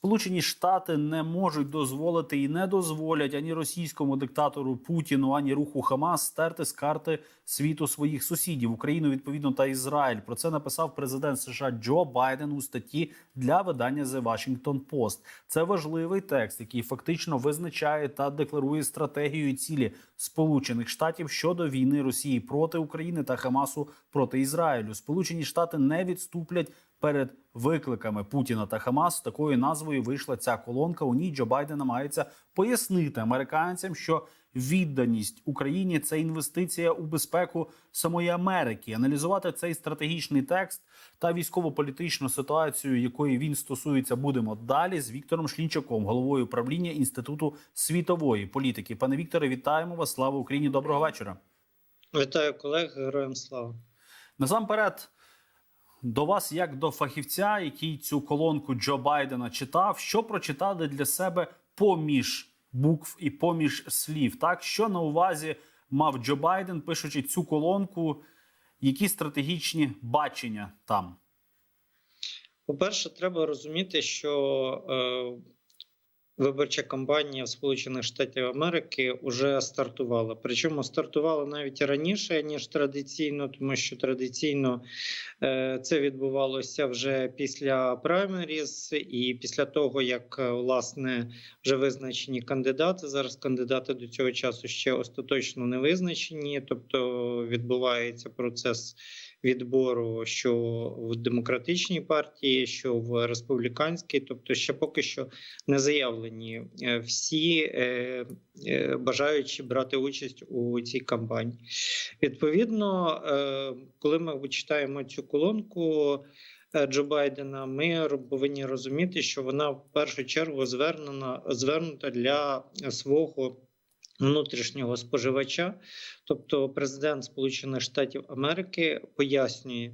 Сполучені Штати не можуть дозволити і не дозволять ані російському диктатору Путіну, ані руху Хамас стерти з карти світу своїх сусідів Україну відповідно та Ізраїль. Про це написав президент США Джо Байден у статті для видання The Washington Post. Це важливий текст, який фактично визначає та декларує стратегію і цілі Сполучених Штатів щодо війни Росії проти України та Хамасу проти Ізраїлю. Сполучені Штати не відступлять перед викликами Путіна та Хамас. Такою назвою вийшла ця колонка. У ній Джо Байден намагається пояснити американцям, що відданість Україні це інвестиція у безпеку самої Америки. Аналізувати цей стратегічний текст та військово-політичну ситуацію, якої він стосується, будемо далі з Віктором Шлінчаком, головою управління інституту світової політики. Пане Вікторе, вітаємо вас! Слава Україні! Доброго вечора! Вітаю колег, героям слава. Насамперед, до вас, як до фахівця, який цю колонку Джо Байдена читав, що прочитали для себе поміж букв і поміж слів? Так, що на увазі мав Джо Байден, пишучи цю колонку, які стратегічні бачення там? По-перше, треба розуміти, що е, виборча кампанія в Сполучених Штатів Америки вже стартувала. Причому стартувала навіть раніше ніж традиційно, тому що традиційно е, це відбувалося вже після праймеріз і після того, як е, власне вже визначені кандидати. Зараз кандидати до цього часу ще остаточно не визначені, тобто відбувається процес відбору, що в демократичній партії, що в республіканській, тобто ще поки що не заявлені е, всі е, е, бажаючи брати участь у цій кампанії. Відповідно, коли ми читаємо цю колонку. Джо Байдена, ми повинні розуміти, що вона в першу чергу звернена звернута для свого внутрішнього споживача, тобто президент Сполучених Штатів Америки пояснює,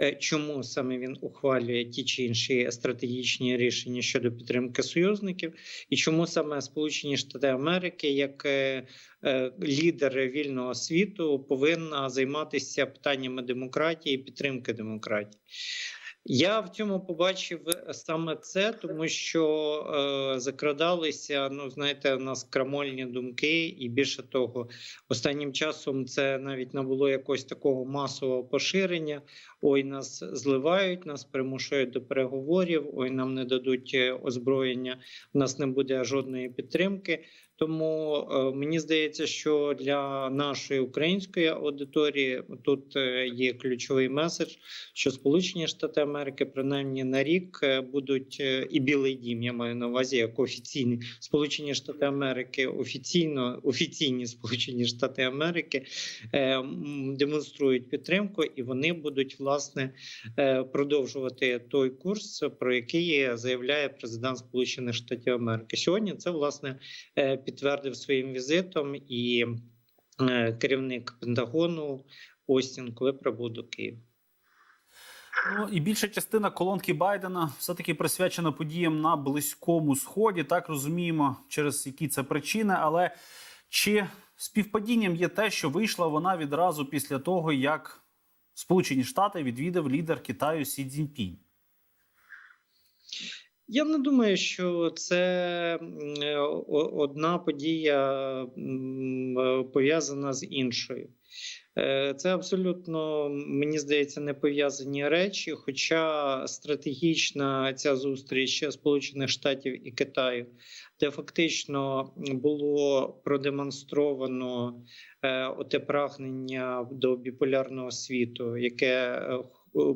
е, чому саме він ухвалює ті чи інші стратегічні рішення щодо підтримки союзників, і чому саме Сполучені Штати Америки, як е, е, лідер вільного світу, повинна займатися питаннями демократії підтримки демократії. Я в цьому побачив саме це, тому що е, закрадалися, ну знаєте, у нас крамольні думки, і більше того, останнім часом це навіть набуло якогось такого масового поширення. Ой, нас зливають, нас примушують до переговорів. Ой, нам не дадуть е, озброєння, в нас не буде жодної підтримки. Тому е, мені здається, що для нашої української аудиторії тут е, є ключовий меседж, що Сполучені Штати Америки принаймні на рік е, будуть і Білий Дім. Я маю на увазі як офіційні Сполучені Штати Америки, офіційно офіційні Сполучені Штати Америки демонструють підтримку, і вони будуть власне продовжувати той курс, про який заявляє президент Сполучених Штатів Америки. Сьогодні це власне підтвердив своїм візитом і е, керівник Пентагону Остін, коли прибув до Києва. Ну і більша частина колонки Байдена все таки присвячена подіям на близькому сході. Так розуміємо, через які це причини. Але чи співпадінням є те, що вийшла вона відразу після того, як Сполучені Штати відвідав лідер Китаю Сі Цзіньпінь? Я не думаю, що це е, одна подія е, пов'язана з іншою. Е, Це абсолютно, мені здається, не пов'язані речі. Хоча стратегічна ця зустріч Сполучених Штатів і Китаю, де фактично було продемонстровано оте прагнення до біполярного світу, яке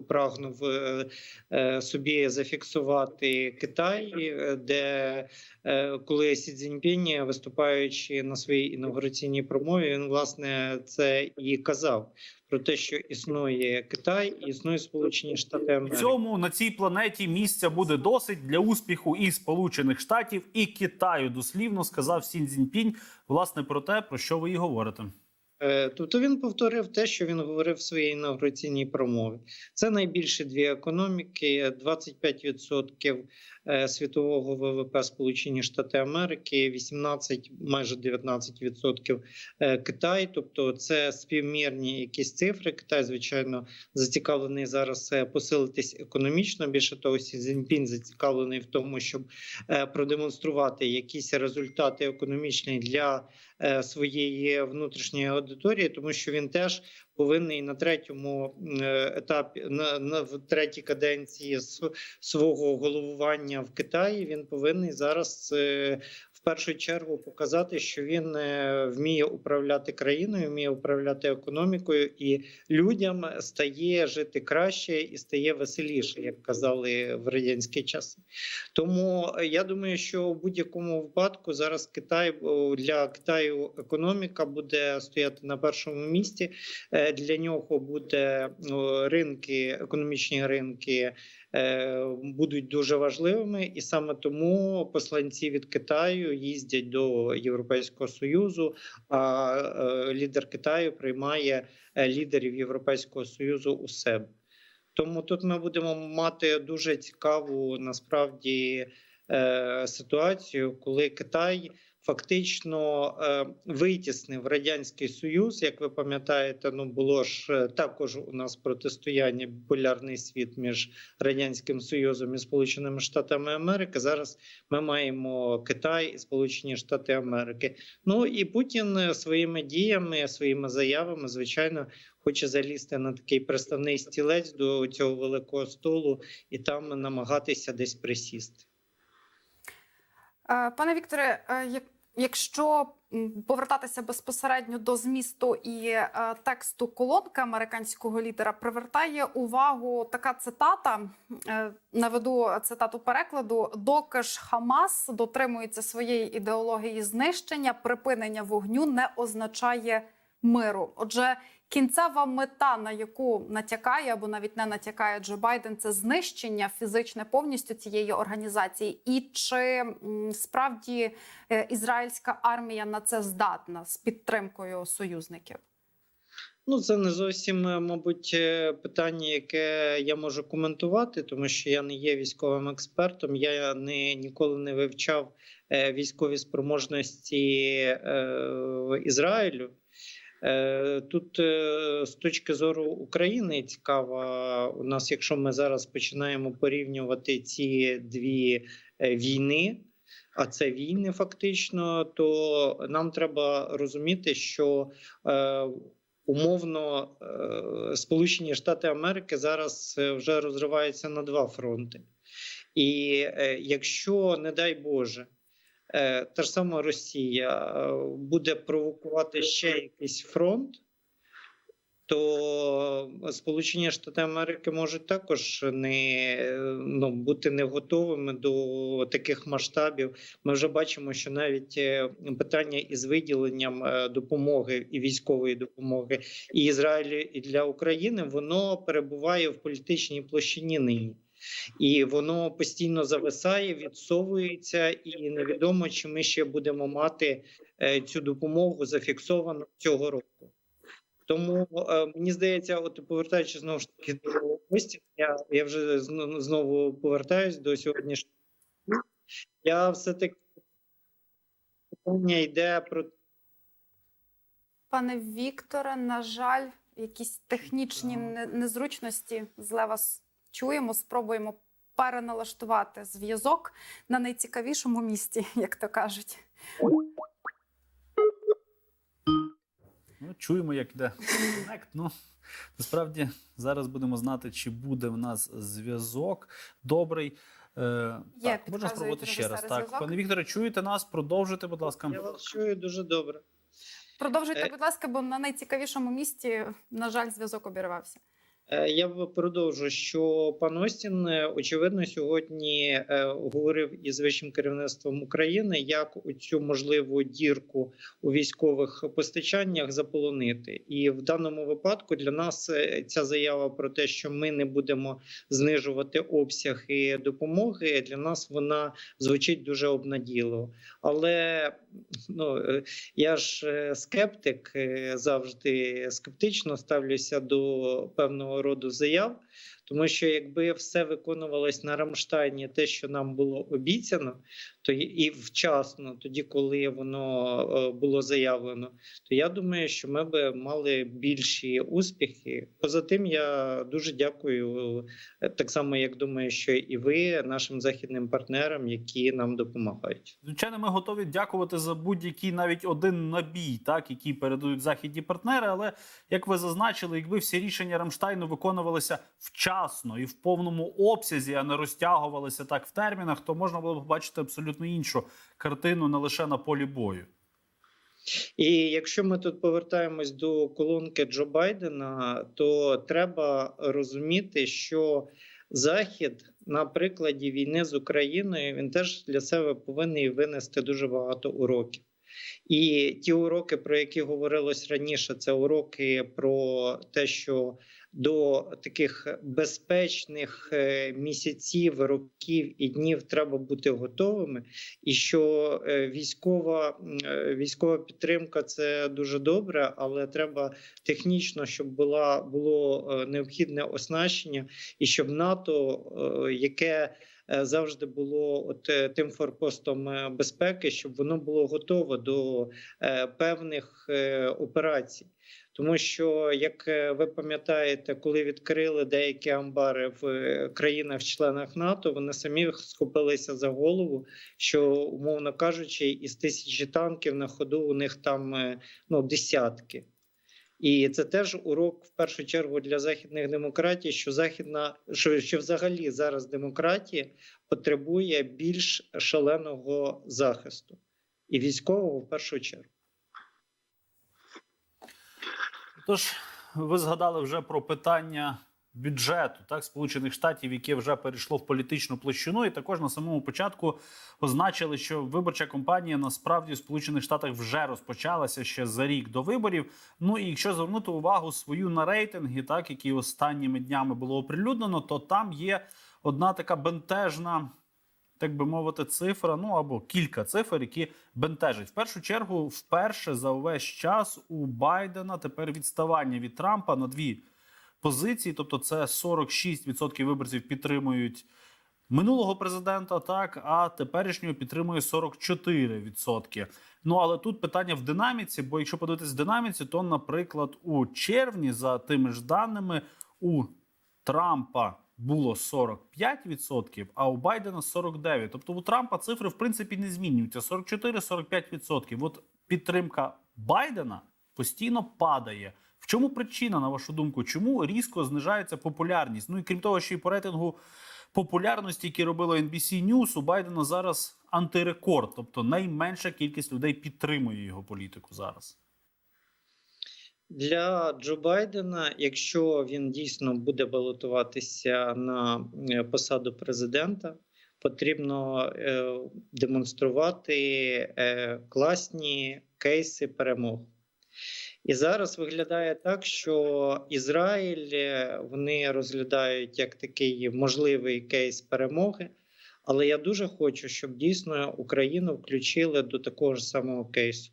прагнув е, е, собі зафіксувати Китай, е, де е, коли Сі Цзіньпінь, виступаючи на своїй інаугураційній промові, він власне це і казав про те, що існує Китай, і існує Сполучені Штати В Америки. цьому на цій планеті місця буде досить для успіху і Сполучених Штатів, і Китаю. Дослівно сказав Сін Цзіньпінь, власне, про те, про що ви і говорите. Е, Тобто він повторив те, що він говорив в своїй інаугураційній промові. Це найбільші дві економіки: 25% е, світового ВВП Сполучені Штати Америки, 18, майже 19% е, Китай. Тобто, це співмірні якісь цифри. Китай, звичайно, зацікавлений зараз посилитись економічно. Більше того, Сі Цзіньпін зацікавлений в тому, щоб продемонструвати якісь результати економічні для своєї внутрішньої аудиторії, тому що він теж повинний на третьому е, етапі на, на в третій каденції свого головування в Китаї. Він повинен зараз е, першу чергу показати, що він е, вміє управляти країною, вміє управляти економікою, і людям стає жити краще і стає веселіше, як казали в радянські часи. Тому е, я думаю, що в будь-якому випадку зараз Китай для Китаю економіка буде стояти на першому місці. Е, Для нього буде ринки, економічні ринки будуть дуже важливими, і саме тому посланці від Китаю їздять до Європейського союзу. А е, лідер Китаю приймає е, лідерів Європейського союзу у себе. Тому тут ми будемо мати дуже цікаву насправді е, ситуацію, коли Китай фактично е, витіснив радянський союз. Як ви пам'ятаєте, ну було ж е, також у нас протистояння біполярний світ між радянським союзом і Сполученими Штатами Америки. Зараз ми маємо Китай і Сполучені Штати Америки. Ну і Путін е, своїми діями, своїми заявами, звичайно, хоче залізти на такий представний стілець до цього великого столу і там намагатися десь присісти. Пане Вікторе, як- якщо повертатися безпосередньо до змісту і е, тексту колонки американського лідера, привертає увагу така цитата. е, Наведу цитату перекладу: доки ж Хамас дотримується своєї ідеології знищення, припинення вогню не означає миру. Отже, кінцева мета, на яку натякає або навіть не натякає Джо Байден, це знищення фізичне повністю цієї організації. І чи справді е, ізраїльська армія на це здатна з підтримкою союзників? Ну, це не зовсім, е, мабуть, е, питання, яке я можу коментувати, тому що я не є військовим експертом. Я не ніколи не вивчав військові спроможності е, Ізраїлю. Е, Тут е, з точки зору України цікава у нас, якщо ми зараз починаємо порівнювати ці дві е, війни, а це війни фактично, то нам треба розуміти, що умовно Сполучені Штати Америки зараз вже розриваються на два фронти. І якщо, не дай Боже, та ж сама Росія е, буде провокувати ще якийсь фронт, то Сполучені Штати Америки можуть також не е, ну, бути не готовими до таких масштабів. Ми вже бачимо, що навіть е, питання із виділенням е, допомоги і військової допомоги і Ізраїлю і для України воно перебуває в політичній площині нині. І воно постійно зависає, відсовується, і невідомо, чи ми ще будемо мати е, цю допомогу зафіксовану цього року. Тому е, мені здається, от повертаючись знову ж таки до гостів, я, я вже знову повертаюсь до сьогоднішнього. дня. Я все таки питання йде про Пане Вікторе, на жаль, якісь технічні незручності зле вас чуємо. Спробуємо переналаштувати зв'язок на найцікавішому місці, як то кажуть. Ну, чуємо, як йде коннект. Ну насправді зараз будемо знати, чи буде в нас зв'язок добрий. Е, так, можна спробувати ще раз. Так, зв'язок. пане Вікторе, чуєте нас? Продовжуйте, будь ласка. я вас чую дуже добре. Продовжуйте, Е. будь ласка, бо на найцікавішому місці, на жаль, зв'язок обірвався. Е, Я продовжу, що пан Остін е, очевидно сьогодні е, говорив із вищим керівництвом України, як цю можливу дірку у військових постачаннях заполонити. І в даному випадку для нас ця заява про те, що ми не будемо знижувати обсяги допомоги, для нас вона звучить дуже обнадійливо. Але ну е, я ж е, скептик, е, завжди скептично ставлюся до певного роду заяв, тому що якби все виконувалось на Рамштайні, те, що нам було обіцяно, то і- вчасно, тоді, коли воно е, було заявлено, то я думаю, що ми би мали більші успіхи. Поза тим, я дуже дякую, е, так само як думаю, що і ви нашим західним партнерам, які нам допомагають. Звичайно, ми готові дякувати за будь-який навіть один набій, так який передають західні партнери. Але як ви зазначили, якби всі рішення Рамштайну виконувалися вчасно і в повному обсязі, а не розтягувалися так в термінах, то можна було б побачити абсолютно іншу картину не лише на полі бою. І якщо ми тут повертаємось до колонки Джо Байдена, то треба розуміти, що Захід на прикладі війни з Україною він теж для себе повинен винести дуже багато уроків. І ті уроки, про які говорилось раніше, це уроки про те, що до таких безпечних е, місяців, років і днів треба бути готовими, і що е, військова, е, військова підтримка це дуже добре, але треба технічно, щоб була було необхідне оснащення, і щоб НАТО, яке завжди було от тим форпостом безпеки, щоб воно було готове до певних операцій. Тому що, як е, ви пам'ятаєте, коли відкрили деякі амбари в е, країнах-членах НАТО, вони самі схопилися за голову, що умовно кажучи, із тисячі танків на ходу у них там е, ну десятки. І це теж урок в першу чергу для західних демократій, що західна що, що взагалі зараз демократія потребує більш шаленого захисту і військового в першу чергу. Тож ви згадали вже про питання бюджету так сполучених штатів, яке вже перейшло в політичну площину, і також на самому початку означили, що виборча кампанія насправді в Сполучених Штатах вже розпочалася ще за рік до виборів. Ну і якщо звернути увагу свою на рейтинги, так які останніми днями було оприлюднено, то там є одна така бентежна так би мовити, цифра, ну або кілька цифр, які бентежать. В першу чергу, вперше за увесь час у Байдена тепер відставання від Трампа на дві позиції. Тобто, це 46% виборців підтримують минулого президента, так а теперішнього підтримує 44%. Ну але тут питання в динаміці. Бо якщо подивитись в динаміці, то, наприклад, у червні, за тими ж даними, у Трампа було 45%, а у Байдена 49%. Тобто у Трампа цифри в принципі не змінюються: 44-45%. От підтримка Байдена постійно падає. В чому причина, на вашу думку? Чому різко знижається популярність? Ну і крім того, що і по рейтингу популярності, які робило NBC News, у Байдена зараз антирекорд, тобто найменша кількість людей підтримує його політику зараз. Для Джо Байдена, якщо він дійсно буде балотуватися на е, посаду президента, потрібно е, демонструвати е, класні кейси перемог. І зараз виглядає так, що Ізраїль вони розглядають як такий можливий кейс перемоги. Але я дуже хочу, щоб дійсно Україну включили до такого ж самого кейсу.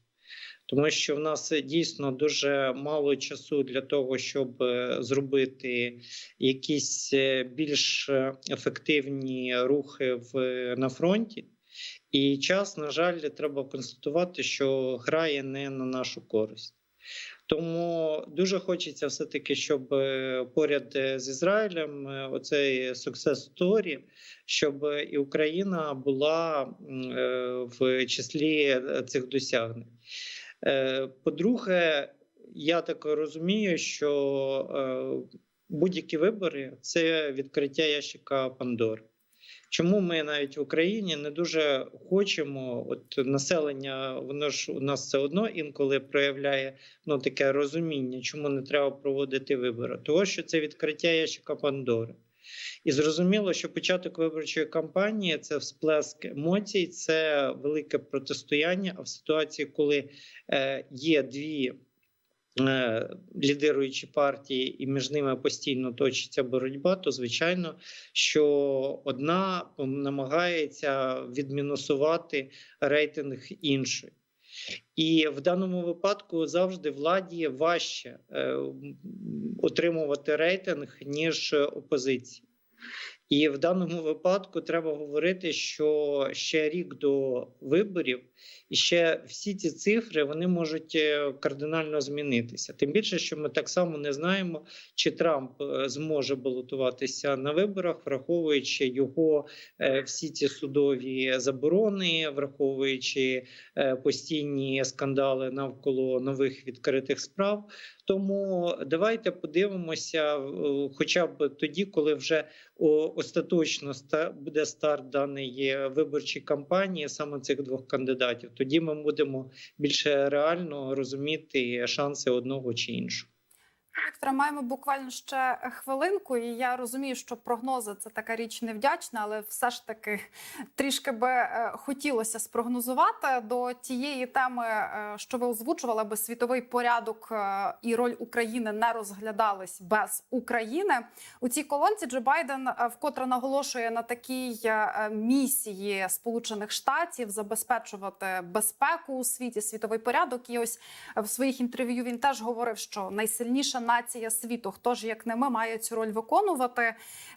Тому що в нас дійсно дуже мало часу для того, щоб е, зробити якісь е, більш е, ефективні рухи в, на фронті. І час, на жаль, треба констатувати, що грає не на нашу користь. Тому дуже хочеться все-таки, щоб е, поряд е, з Ізраїлем е, оцей success story, щоб і Україна була е, в числі е, цих досягнень. Е, По-друге, я так розумію, що е, будь-які вибори це відкриття ящика Пандори. Чому ми навіть в Україні не дуже хочемо, от населення, воно ж у нас все одно інколи проявляє ну таке розуміння, чому не треба проводити вибори, того що це відкриття ящика Пандори. І зрозуміло, що початок виборчої кампанії це всплеск емоцій, це велике протистояння. А в ситуації, коли е, є дві е, лідируючі партії, і між ними постійно точиться боротьба, то звичайно, що одна намагається відмінусувати рейтинг іншої. І в даному випадку завжди владі важче е, отримувати рейтинг ніж опозиції. І в даному випадку треба говорити, що ще рік до виборів, і ще всі ці цифри вони можуть е, кардинально змінитися. Тим більше, що ми так само не знаємо, чи Трамп е, зможе балотуватися на виборах, враховуючи його е, всі ці судові заборони, враховуючи постійні скандали навколо нових відкритих справ. Тому давайте подивимося, хоча б тоді, коли вже остаточно ста- буде старт даної виборчої кампанії, саме цих двох кандидатів. Тоді ми будемо більше реально розуміти шанси одного чи іншого. Віктора, маємо буквально ще хвилинку, і я розумію, що прогнози це така річ невдячна, але все ж таки трішки би е, хотілося спрогнозувати до тієї теми, е, що ви озвучували, аби світовий порядок е, і роль України не розглядались без України. У цій колонці Джо Байден вкотре наголошує на такій місії Сполучених Штатів забезпечувати безпеку у світі, світовий порядок. І ось в своїх інтерв'ю він теж говорив, що найсильніша нація світу, хто ж як не ми має цю роль виконувати.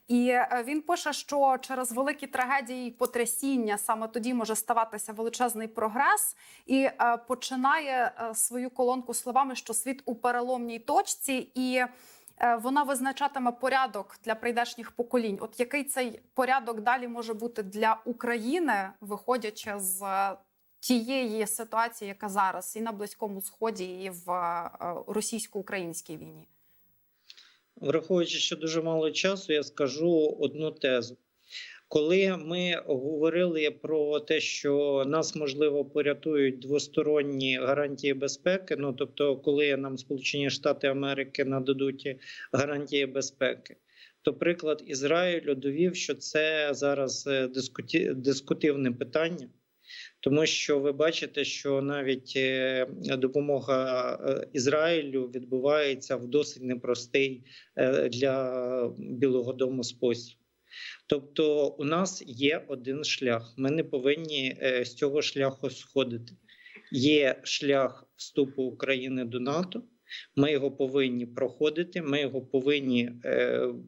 І е, він пише, що через великі трагедії і потрясіння саме тоді може ставатися величезний прогрес, і е, починає е, свою колонку словами, що світ у переломній точці і. Вона визначатиме порядок для прийдешніх поколінь. От який цей порядок далі може бути для України, виходячи з тієї ситуації, яка зараз і на близькому сході, і в е, російсько-українській війні. Враховуючи, що дуже мало часу, я скажу одну тезу. Коли ми говорили про те, що нас можливо порятують двосторонні гарантії безпеки, ну тобто, коли нам Сполучені Штати Америки нададуть гарантії безпеки, то приклад Ізраїлю довів, що це зараз е, дискутивне питання. Тому що ви бачите, що навіть е, допомога е, Ізраїлю відбувається в досить непростий е, для Білого Дому спосіб. Тобто, у нас є один шлях. Ми не повинні з цього шляху сходити. Є шлях вступу України до НАТО. Ми його повинні проходити. Ми його повинні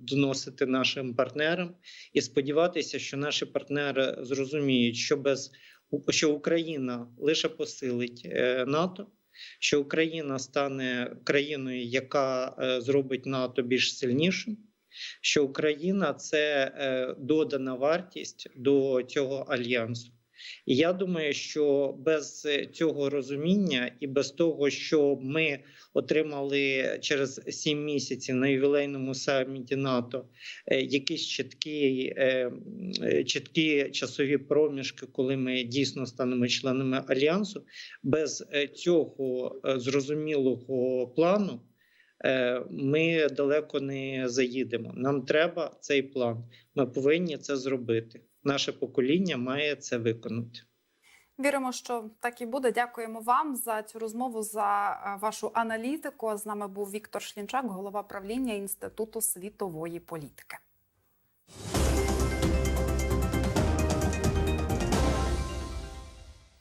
доносити нашим партнерам і сподіватися, що наші партнери зрозуміють, що без що Україна лише посилить е, НАТО, що Україна стане країною, яка е, зробить НАТО більш сильнішим. Що Україна це е, додана вартість до цього альянсу, і я думаю, що без е, цього розуміння і без того, що ми отримали через сім місяців на ювілейному саміті НАТО е, якісь чіткі, е, чіткі часові проміжки, коли ми дійсно станемо членами альянсу, без цього зрозумілого плану. Ми далеко не заїдемо. Нам треба цей план. Ми повинні це зробити. Наше покоління має це виконати. Віримо, що так і буде. Дякуємо вам за цю розмову, за е, вашу аналітику. З нами був Віктор Шлінчак, голова правління Інституту світової політики.